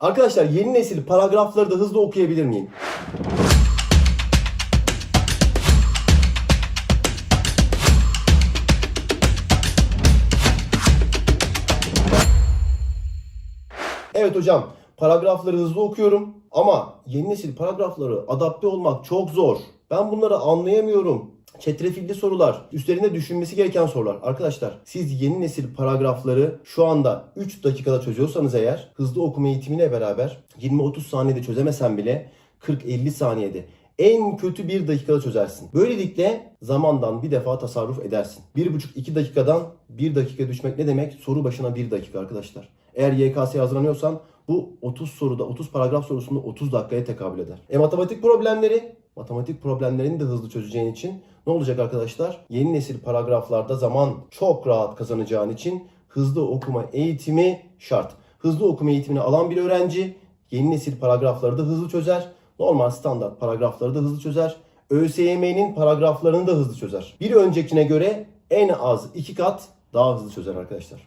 Arkadaşlar yeni nesil paragrafları da hızlı okuyabilir miyim? Evet hocam, paragrafları hızlı okuyorum ama yeni nesil paragrafları adapte olmak çok zor. Ben bunları anlayamıyorum. Çetrefilli sorular, üstlerinde düşünmesi gereken sorular. Arkadaşlar siz yeni nesil paragrafları şu anda 3 dakikada çözüyorsanız eğer hızlı okuma eğitimiyle beraber 20-30 saniyede çözemesen bile 40-50 saniyede en kötü 1 dakikada çözersin. Böylelikle zamandan bir defa tasarruf edersin. 1,5-2 dakikadan 1 dakika düşmek ne demek? Soru başına 1 dakika arkadaşlar. Eğer YKS'ye hazırlanıyorsan bu 30 soruda 30 paragraf sorusunda 30 dakikaya tekabül eder. E matematik problemleri matematik problemlerini de hızlı çözeceğin için ne olacak arkadaşlar? Yeni nesil paragraflarda zaman çok rahat kazanacağın için hızlı okuma eğitimi şart. Hızlı okuma eğitimini alan bir öğrenci yeni nesil paragrafları da hızlı çözer. Normal standart paragrafları da hızlı çözer. ÖSYM'nin paragraflarını da hızlı çözer. Bir öncekine göre en az iki kat daha hızlı çözer arkadaşlar.